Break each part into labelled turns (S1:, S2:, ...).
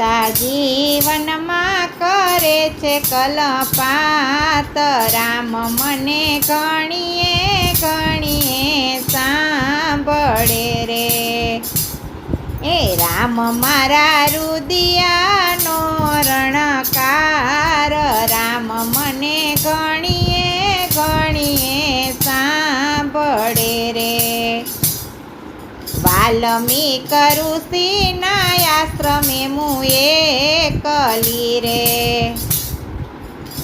S1: સીતા જીવનમાં કરે છે કલપાત. રામ મને ગણીએ ગણીએ સાંભળે રે. એ રામ મારા રુદિયાનો રણકાર. રામ મને ગણીએ ગણીએ સાંભળે રે. વાલ્મીક ઋષિના આશ્રમે હું એકલી રે.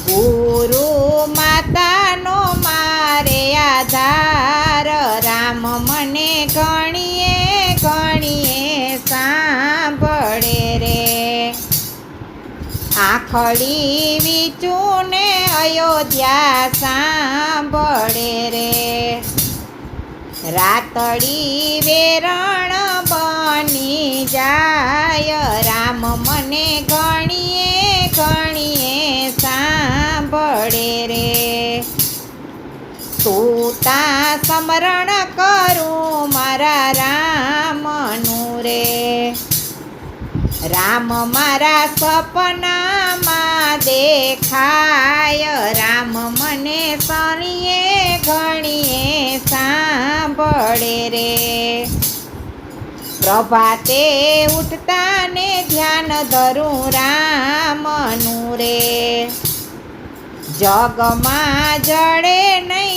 S1: ગુરુ માતાનો મારે આધાર, રામ મને ગણીએ ગણીએ સાંભળે રે. આખડી વિચુને અયોધ્યા સાંભળે રે. રાતડી વેરણ સૂતા સ્મરણ કરું મારા રામનું રે. રામ મારા સપનામાં દેખાય, રામ મને સણીએ, ઘણીએ સાંભળે રે. પ્રભાતે ઉઠતા ને ધ્યાન ધરું રામનું રે. જગમાં જડે નહીં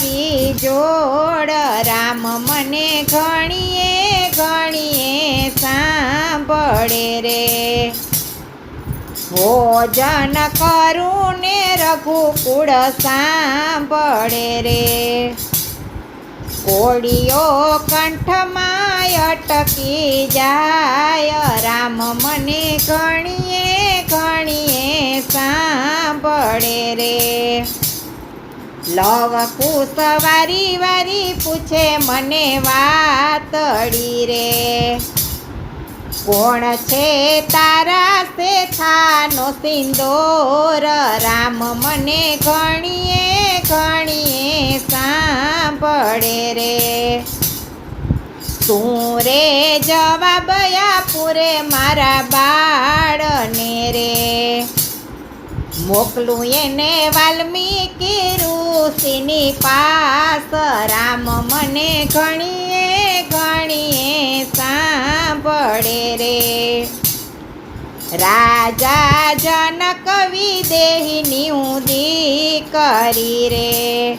S1: આવી જોડ, રામ મને ગણીએ ઘણીએ સાંભળે રે. ભોજન કરું ને રઘુકુળ સાંભળે રે. કોળીઓ કંઠમાં અટકી જાય, રામ મને ગણીએ ગણીએ સાંભળે રે. લવ કુશ વારી વારી પૂછે મને વાતડી રે. કોણ છે તારા શેઠાનો સિંદોર? રામ મને ઘણીએ ઘણીએ સાંભળે રે. તું રે જવાબ પૂરે મારા બાળને રે? મોકલું એને વાલ્મીકી ઋષિની પાસ, રામ મને ઘણીએ ઘણીએ સાંભળે રે. રાજા જનક વિદેહીની ઉદી કરી રે.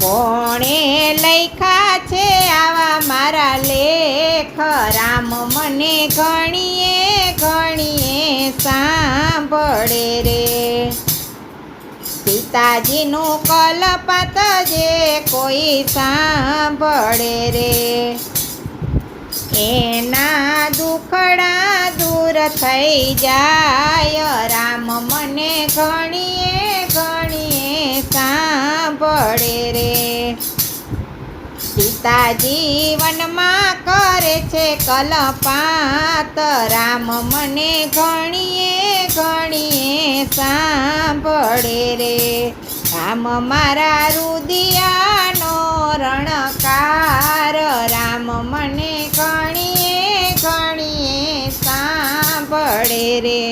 S1: કોણે લખ્યા છે આવા મારા લેખ? રામ મને ઘણીએ ઘણીએ સાંભળે રે. સીતાજીનું કલપત જે કોઈ સાંભળે રે. એના દુખડા દૂર થઈ જાય, રામ મને ઘણીએ ઘણીએ સાંભળે રે. છે કલપાત રામ મને ઘણીએ ઘણીએ સાંભળે રે. રામ મારા રુદિયાનો રણકાર, રામ મને ઘણીએ ઘણીએ સાંભળે રે.